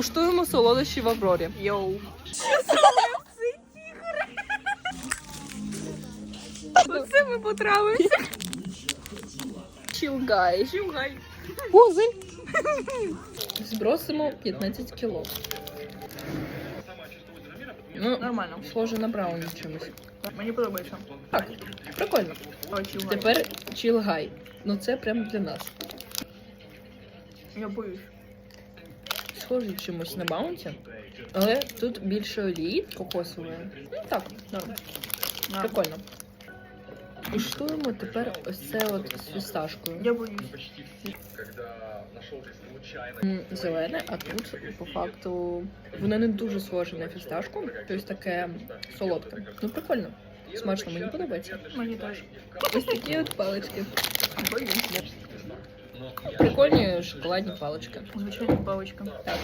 Куштуємо солодощі в Аврорі. Йоу. Оце ми потравилися. Чілгай. Чугай. Кузень. Збросимо 15 кіло. Ну, Нормально. схоже на брауні чимось. Мені подобається. Так, прикольно. Чугай. Тепер чілгай. Ну це прям для нас. Я боюсь. Схожий чимось на баунті, але тут більше олії кокосової. Ну так, норм. На. Прикольно. Куштуємо тепер ось це от з фісташкою. Я боюсь. Зелене, а тут по факту воно не дуже схоже на фісташку, тобто таке солодке. Ну прикольно. Смачно, мені подобається. Мені теж. Ось такі от палички. Боюсь. Прикольні шоколадні палички. Звичайно, палочка. Так.